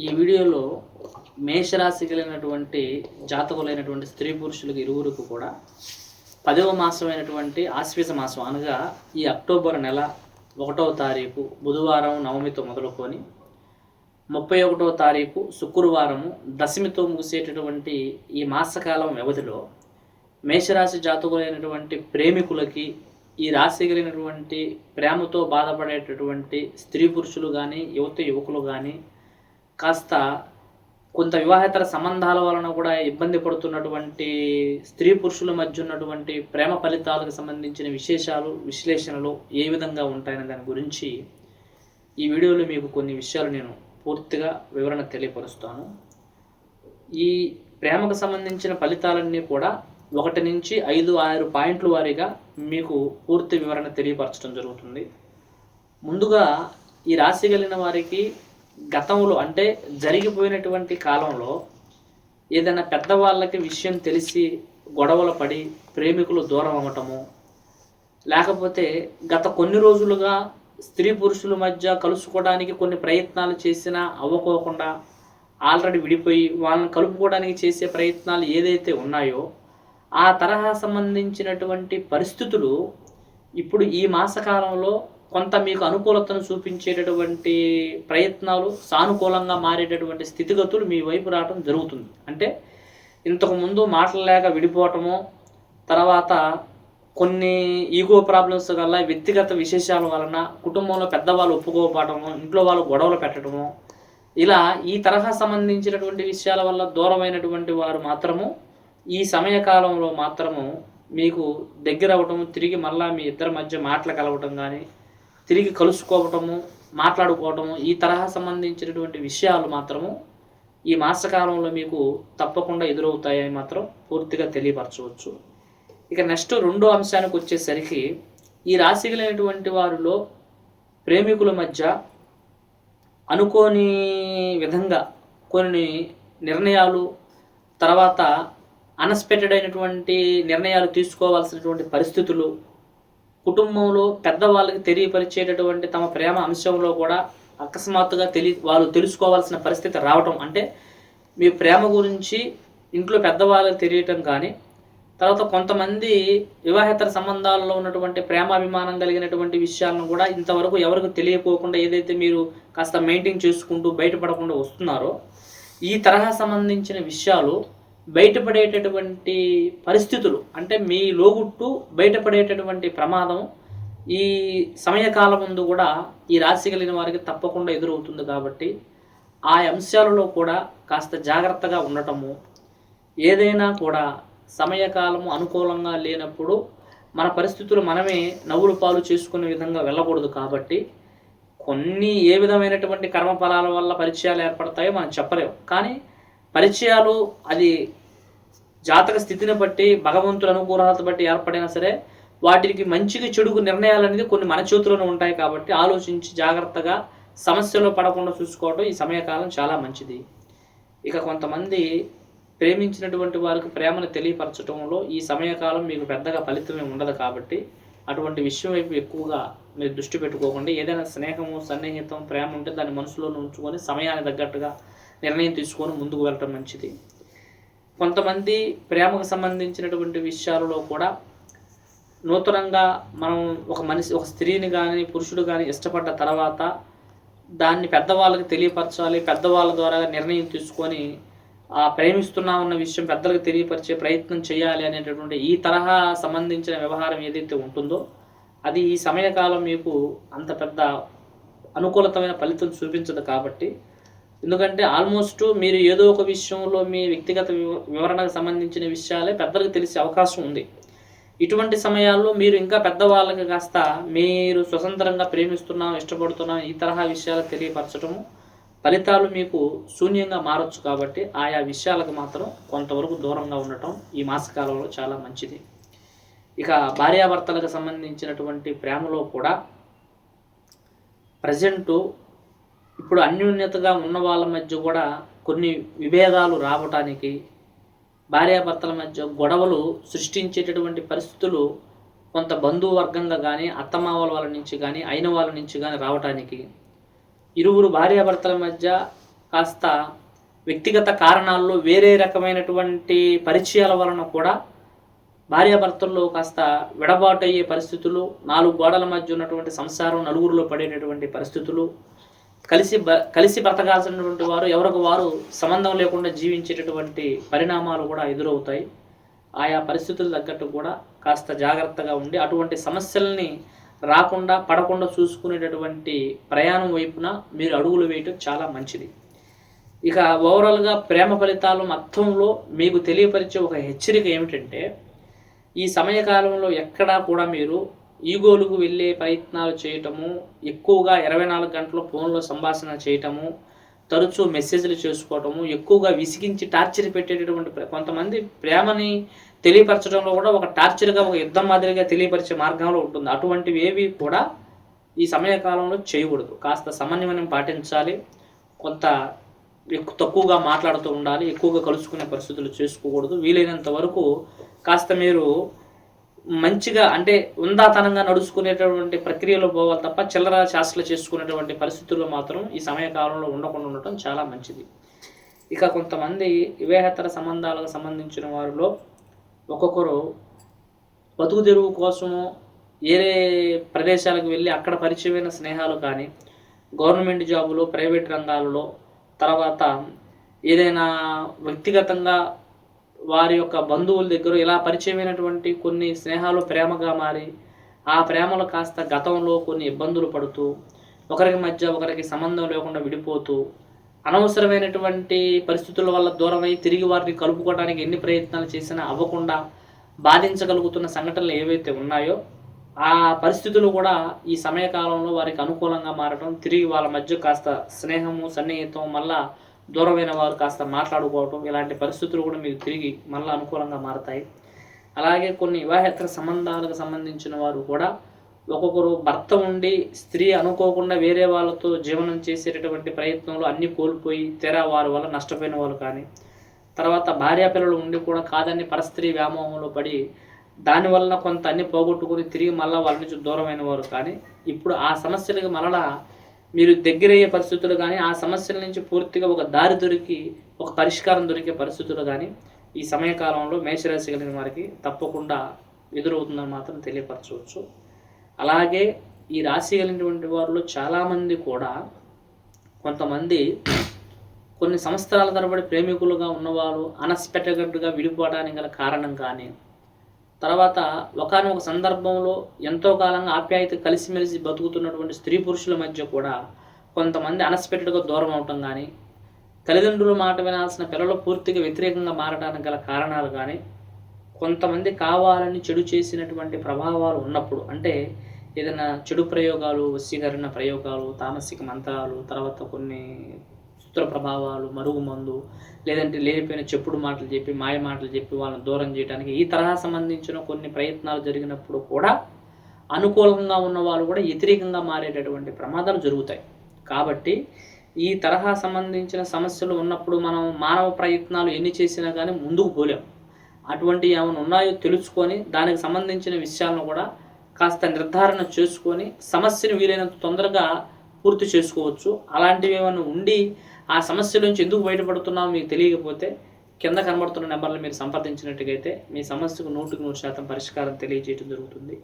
ఈ వీడియోలో మేషరాశి కలిగినటువంటి జాతకులైనటువంటి స్త్రీ పురుషులకు ఇరువురికి కూడా పదవ మాసమైనటువంటి ఆశ్వేజ మాసం అనగా ఈ అక్టోబర్ నెల ఒకటవ తారీఖు బుధవారం నవమితో మొదలుకొని ముప్పై ఒకటవ తారీఖు శుక్రవారము దశమితో ముగిసేటటువంటి ఈ మాసకాలం వ్యవధిలో మేషరాశి జాతకులైనటువంటి ప్రేమికులకి ఈ రాశి కలిగినటువంటి ప్రేమతో బాధపడేటటువంటి స్త్రీ పురుషులు కానీ యువత యువకులు కానీ కాస్త కొంత వివాహేతర సంబంధాల వలన కూడా ఇబ్బంది పడుతున్నటువంటి స్త్రీ పురుషుల మధ్య ఉన్నటువంటి ప్రేమ ఫలితాలకు సంబంధించిన విశేషాలు విశ్లేషణలు ఏ విధంగా ఉంటాయనే దాని గురించి ఈ వీడియోలో మీకు కొన్ని విషయాలు నేను పూర్తిగా వివరణ తెలియపరుస్తాను. ఈ ప్రేమకు సంబంధించిన ఫలితాలన్నీ కూడా ఒకటి నుంచి ఐదు ఆరు పాయింట్ల వారీగా మీకు పూర్తి వివరణ తెలియపరచడం జరుగుతుంది. ముందుగా ఈ రాశి కలిగిన వారికి గతంలో అంటే జరిగిపోయినటువంటి కాలంలో ఏదైనా పెద్దవాళ్ళకి విషయం తెలిసి గొడవలు పడి ప్రేమికులు దూరం అవ్వటము లేకపోతే గత కొన్ని రోజులుగా స్త్రీ పురుషుల మధ్య కలుసుకోవడానికి కొన్ని ప్రయత్నాలు చేసినా అవ్వకోకుండా ఆల్రెడీ విడిపోయి వాళ్ళని కలుపుకోవడానికి చేసే ప్రయత్నాలు ఏదైతే ఉన్నాయో ఆ తరహా సంబంధించినటువంటి పరిస్థితులు ఇప్పుడు ఈ మాసకాలంలో కొంత మీకు అనుకూలతను చూపించేటటువంటి ప్రయత్నాలు సానుకూలంగా మారేటటువంటి స్థితిగతులు మీ వైపు రావడం జరుగుతుంది. అంటే ఇంతకుముందు మాట్లాడలేక విడిపోవటము తర్వాత కొన్ని ఈగో ప్రాబ్లమ్స్ వల్ల వ్యక్తిగత విశేషాల వలన కుటుంబంలో పెద్దవాళ్ళు ఒప్పుకోకపోవటము ఇంట్లో వాళ్ళు గొడవలు పెట్టడము ఇలా ఈ తరహా సంబంధించినటువంటి విషయాల వల్ల దూరమైనటువంటి వారు మాత్రము ఈ సమయకాలంలో మాత్రము మీకు దగ్గర అవటము తిరిగి మళ్ళీ మీ ఇద్దరి మధ్య మాటలు కలవటం కానీ తిరిగి కలుసుకోవటము మాట్లాడుకోవటము ఈ తరహా సంబంధించినటువంటి విషయాలు మాత్రము ఈ మాసకాలంలో మీకు తప్పకుండా ఎదురవుతాయని మాత్రం పూర్తిగా తెలియపరచవచ్చు. ఇక నెక్స్ట్ రెండో అంశానికి వచ్చేసరికి ఈ రాశిగలైనటువంటి వారిలో ప్రేమికుల మధ్య అనుకోని విధంగా కొన్ని నిర్ణయాలు తర్వాత అన్ఎక్స్పెక్టెడ్ అయినటువంటి నిర్ణయాలు తీసుకోవాల్సినటువంటి పరిస్థితులు కుటుంబంలో పెద్దవాళ్ళకి తెలియపరిచేటటువంటి తమ ప్రేమ అంశంలో కూడా అకస్మాత్తుగా తెలి వాళ్ళు తెలుసుకోవాల్సిన పరిస్థితి రావటం. అంటే మీ ప్రేమ గురించి ఇంట్లో పెద్దవాళ్ళకి తెలియటం కానీ తర్వాత కొంతమంది వివాహేతర సంబంధాల్లో ఉన్నటువంటి ప్రేమాభిమానం కలిగినటువంటి విషయాలను కూడా ఇంతవరకు ఎవరికి తెలియకోకుండా ఏదైతే మీరు కాస్త మెయింటైన్ చేసుకుంటూ బయటపడకుండా వస్తున్నారో ఈ తరహా సంబంధించిన విషయాలు బయటపడేటటువంటి పరిస్థితులు అంటే మీ లోగుట్టు బయటపడేటటువంటి ప్రమాదం ఈ సమయకాలం ముందు కూడా ఈ రాశి కలిగిన వారికి తప్పకుండా ఎదురవుతుంది కాబట్టి ఆ అంశాలలో కూడా కాస్త జాగ్రత్తగా ఉండటము ఏదైనా కూడా సమయకాలము అనుకూలంగా లేనప్పుడు మన పరిస్థితులు మనమే నవ్వులు పాలు చేసుకునే విధంగా వెళ్ళకూడదు కాబట్టి కొన్ని ఏ విధమైనటువంటి కర్మఫలాల వల్ల పరిచయాలు ఏర్పడతాయో మనం చెప్పలేము. కానీ పరిచయాలు అది జాతక స్థితిని బట్టి భగవంతుల అనుకూలత బట్టి ఏర్పడినా సరే వాటికి మంచికి చెడుకు నిర్ణయాలు అనేది కొన్ని మన చేతిలోనే ఉంటాయి కాబట్టి ఆలోచించి జాగ్రత్తగా సమస్యలో పడకుండా చూసుకోవడం ఈ సమయకాలం చాలా మంచిది. ఇక కొంతమంది ప్రేమించినటువంటి వారికి ప్రేమను తెలియపరచడంలో ఈ సమయకాలం మీకు పెద్దగా ఫలితమే ఉండదు కాబట్టి అటువంటి విషయం వైపు ఎక్కువగా మీరు దృష్టి పెట్టుకోకుండా. ఏదైనా స్నేహము సన్నిహితం ప్రేమ ఉంటే దాన్ని మనసులో ఉంచుకొని సమయానికి తగ్గట్టుగా నిర్ణయం తీసుకొని ముందుకు వెళ్ళటం మంచిది. కొంతమంది ప్రేమకు సంబంధించినటువంటి విషయాలలో కూడా నూతనంగా మనం ఒక మనిషి ఒక స్త్రీని కానీ పురుషుడు కానీ ఇష్టపడ్డ తర్వాత దాన్ని పెద్దవాళ్ళకి తెలియపరచాలి పెద్దవాళ్ళ ద్వారా నిర్ణయం తీసుకొని ఆ ప్రేమిస్తున్నా ఉన్న విషయం పెద్దలకు తెలియపరిచే ప్రయత్నం చేయాలి అనేటటువంటి ఈ తరహా సంబంధించిన వ్యవహారం ఏదైతే ఉంటుందో అది ఈ సమయకాలం మీకు అంత పెద్ద అనుకూలతమైన ఫలితం చూపించదు కాబట్టి ఎందుకంటే ఆల్మోస్ట్ మీరు ఏదో ఒక విషయంలో మీ వ్యక్తిగత వివ- వివరణకు సంబంధించిన విషయాలే పెద్దలకు తెలిసే అవకాశం ఉంది. ఇటువంటి సమయాల్లో మీరు ఇంకా పెద్దవాళ్ళకి కాస్త మీరు స్వతంత్రంగా ప్రేమిస్తున్నాం ఇష్టపడుతున్నాం ఈ తరహా విషయాలు తెలియపరచడము ఫలితాలు మీకు శూన్యంగా మారచ్చు కాబట్టి ఆయా విషయాలకు మాత్రం కొంతవరకు దూరంగా ఉండటం ఈ మాసకాలంలో చాలా మంచిది. ఇక భార్యాభర్తలకు సంబంధించినటువంటి ప్రేమలో కూడా ప్రజెంటు ఇప్పుడు అన్యోన్యతగా ఉన్న వాళ్ళ మధ్య కూడా కొన్ని విభేదాలు రావటానికి భార్యాభర్తల మధ్య గొడవలు సృష్టించేటటువంటి పరిస్థితులు కొంత బంధువర్గంగా కానీ అత్తమావల వాళ్ళ నుంచి కానీ అయిన వాళ్ళ నుంచి కానీ రావటానికి ఇరువురు భార్యాభర్తల మధ్య కాస్త వ్యక్తిగత కారణాల్లో వేరే రకమైనటువంటి పరిచయాల వలన కూడా భార్యాభర్తల్లో కాస్త విడబాటు అయ్యే పరిస్థితులు నాలుగు గోడల మధ్య ఉన్నటువంటి సంసారం నలుగురిలో పడేటటువంటి పరిస్థితులు కలిసి బ కలిసి బ్రతకాల్సినటువంటి వారు ఎవరికి వారు సంబంధం లేకుండా జీవించేటటువంటి పరిణామాలు కూడా ఎదురవుతాయి. ఆయా పరిస్థితులు తగ్గట్టు కూడా కాస్త జాగ్రత్తగా ఉండి అటువంటి సమస్యల్ని రాకుండా పడకుండా చూసుకునేటటువంటి ప్రయాణం వైపున మీరు అడుగులు వేయటం చాలా మంచిది. ఇక ఓవరాల్గా ప్రేమ ఫలితాలు మొత్తంలో మీకు తెలియపరిచే ఒక హెచ్చరిక ఏమిటంటే ఈ సమయకాలంలో ఎక్కడా కూడా మీరు ఈగోలుకు వెళ్ళే ప్రయత్నాలు చేయటము ఎక్కువగా ఇరవై నాలుగు గంటల ఫోన్లో సంభాషణ చేయటము తరచూ మెసేజ్లు చేసుకోవటము ఎక్కువగా విసిగించి టార్చర్ పెట్టేటటువంటి ప్ర- కొంతమంది ప్రేమని తెలియపరచడంలో కూడా ఒక టార్చర్గా ఒక యుద్ధం మాదిరిగా తెలియపరిచే మార్గంలో ఉంటుంది. అటువంటివి ఏవి కూడా ఈ సమయకాలంలో చేయకూడదు. కాస్త సమన్వయం పాటించాలి. కొంత ఎక్కువ తక్కువగా మాట్లాడుతూ ఉండాలి. ఎక్కువగా కలుసుకునే పరిస్థితులు చేసుకోకూడదు. వీలైనంత వరకు కాస్త మీరు మంచిగా అంటే ఉందాతనంగా నడుచుకునేటటువంటి ప్రక్రియలో పోవాలి తప్ప చిల్లర శాస్త్రలు చేసుకునేటువంటి పరిస్థితుల్లో మాత్రం ఈ సమయకాలంలో ఉండకుండా ఉండటం చాలా మంచిది. ఇక కొంతమంది వివేహతర సంబంధాలకు సంబంధించిన వారిలో ఒక్కొక్కరు బతుకు తెరువు కోసము ఏరే ప్రదేశాలకు వెళ్ళి అక్కడ పరిచయమైన స్నేహాలు కానీ గవర్నమెంట్ జాబులు ప్రైవేట్ రంగాలలో తర్వాత ఏదైనా వ్యక్తిగతంగా వారి యొక్క బంధువుల దగ్గర ఇలా పరిచయమైనటువంటి కొన్ని స్నేహాలు ప్రేమగా మారి ఆ ప్రేమలు కాస్త గతంలో కొన్ని ఇబ్బందులు పడుతూ ఒకరికి మధ్య ఒకరికి సంబంధం లేకుండా విడిపోతూ అనవసరమైనటువంటి పరిస్థితుల వల్ల దూరమై తిరిగి వారిని కలుపుకోవడానికి ఎన్ని ప్రయత్నాలు చేసినా అవ్వకుండా బాధించగలుగుతున్న సంఘటనలు ఏవైతే ఉన్నాయో ఆ పరిస్థితులు కూడా ఈ సమయకాలంలో వారికి అనుకూలంగా మారడం తిరిగి వాళ్ళ మధ్య కాస్త స్నేహము సన్నిహితం మళ్ళా దూరమైన వారు కాస్త మాట్లాడుకోవటం ఇలాంటి పరిస్థితులు కూడా మీకు తిరిగి మళ్ళీ అనుకూలంగా మారతాయి. అలాగే కొన్ని వివాహేతర సంబంధాలకు సంబంధించిన వారు కూడా ఒక్కొక్కరు భర్త ఉండి స్త్రీ అనుకోకుండా వేరే వాళ్ళతో జీవనం చేసేటటువంటి ప్రయత్నంలో అన్ని కోల్పోయి తెరా వారి వల్ల నష్టపోయిన వాళ్ళు కానీ తర్వాత భార్యా పిల్లలు ఉండి కూడా కాదని పరస్త్రీ వ్యామోహంలో పడి దానివల్ల కొంత అన్ని పోగొట్టుకుని తిరిగి మళ్ళీ వాళ్ళ నుంచి దూరమైన వారు కానీ ఇప్పుడు ఆ సమస్యలకు మరలా మీరు దగ్గరయ్యే పరిస్థితులు కానీ ఆ సమస్యల నుంచి పూర్తిగా ఒక దారి దొరికి ఒక పరిష్కారం దొరికే పరిస్థితులు కానీ ఈ సమయకాలంలో మేషరాశి కలిగిన వారికి తప్పకుండా ఎదురవుతుందని మాత్రం తెలియపరచవచ్చు. అలాగే ఈ రాశి కలిగినటువంటి వారిలో చాలామంది కూడా కొంతమంది కొన్ని సంవత్సరాల తరబడి ప్రేమికులుగా ఉన్నవారు అన్ఎక్స్పెక్టెడ్గా విడిపోవడానికి గల కారణం కానీ తర్వాత ఒకనొక సందర్భంలో ఎంతో కాలంగా ఆప్యాయత కలిసిమెలిసి బతుకుతున్నటువంటి స్త్రీ పురుషుల మధ్య కూడా కొంతమంది అన్ఎక్స్పెక్టెడ్గా దూరం అవటం కానీ తల్లిదండ్రుల మాట వినాల్సిన పిల్లలు పూర్తిగా వ్యతిరేకంగా మారడానికి గల కారణాలు కానీ కొంతమంది కావాలని చెడు చేసినటువంటి ప్రభావాలు ఉన్నప్పుడు అంటే ఏదైనా చెడు ప్రయోగాలు వశీకరణ ప్రయోగాలు తామసిక మంత్రాలు తర్వాత కొన్ని సూత్ర ప్రభావాలు మరుగు మందు లేదంటే లేనిపోయిన చెప్పుడు మాటలు చెప్పి మాయ మాటలు చెప్పి వాళ్ళని దూరం చేయడానికి ఈ తరహా సంబంధించిన కొన్ని ప్రయత్నాలు జరిగినప్పుడు కూడా అనుకూలంగా ఉన్న వాళ్ళు కూడా వ్యతిరేకంగా మారేటటువంటి ప్రమాదాలు జరుగుతాయి. కాబట్టి ఈ తరహా సంబంధించిన సమస్యలు ఉన్నప్పుడు మనం మానవ ప్రయత్నాలు ఎన్ని చేసినా కానీ ముందుకు పోలేం. అటువంటి ఏమైనా ఉన్నాయో తెలుసుకొని దానికి సంబంధించిన విషయాలను కూడా కాస్త నిర్ధారణ చేసుకొని సమస్యను వీలైనంత తొందరగా పూర్తి చేసుకోవచ్చు. అలాంటివి ఏమైనా ఉండి ఆ సమస్య నుంచి ఎందుకు బయటపడుతున్నామో మీకు తెలియకపోతే కింద కనబడుతున్న నెంబర్లు మీరు సంప్రదించినట్టుగైతే మీ సమస్యకు నూటికి నూరు శాతం పరిష్కారం తెలియజేయడం జరుగుతుంది.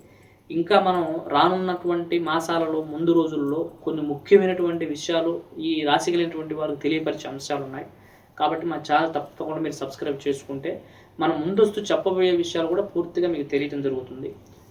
ఇంకా మనం రానున్నటువంటి మాసాలలో ముందు రోజుల్లో కొన్ని ముఖ్యమైనటువంటి విషయాలు ఈ రాశి కలిగినటువంటి వారికి తెలియపరిచే అంశాలు ఉన్నాయి కాబట్టి మా ఛానల్ తప్పకుండా మీరు సబ్స్క్రైబ్ చేసుకుంటే మనం ముందస్తు చెప్పబోయే విషయాలు కూడా పూర్తిగా మీకు తెలియటం జరుగుతుంది.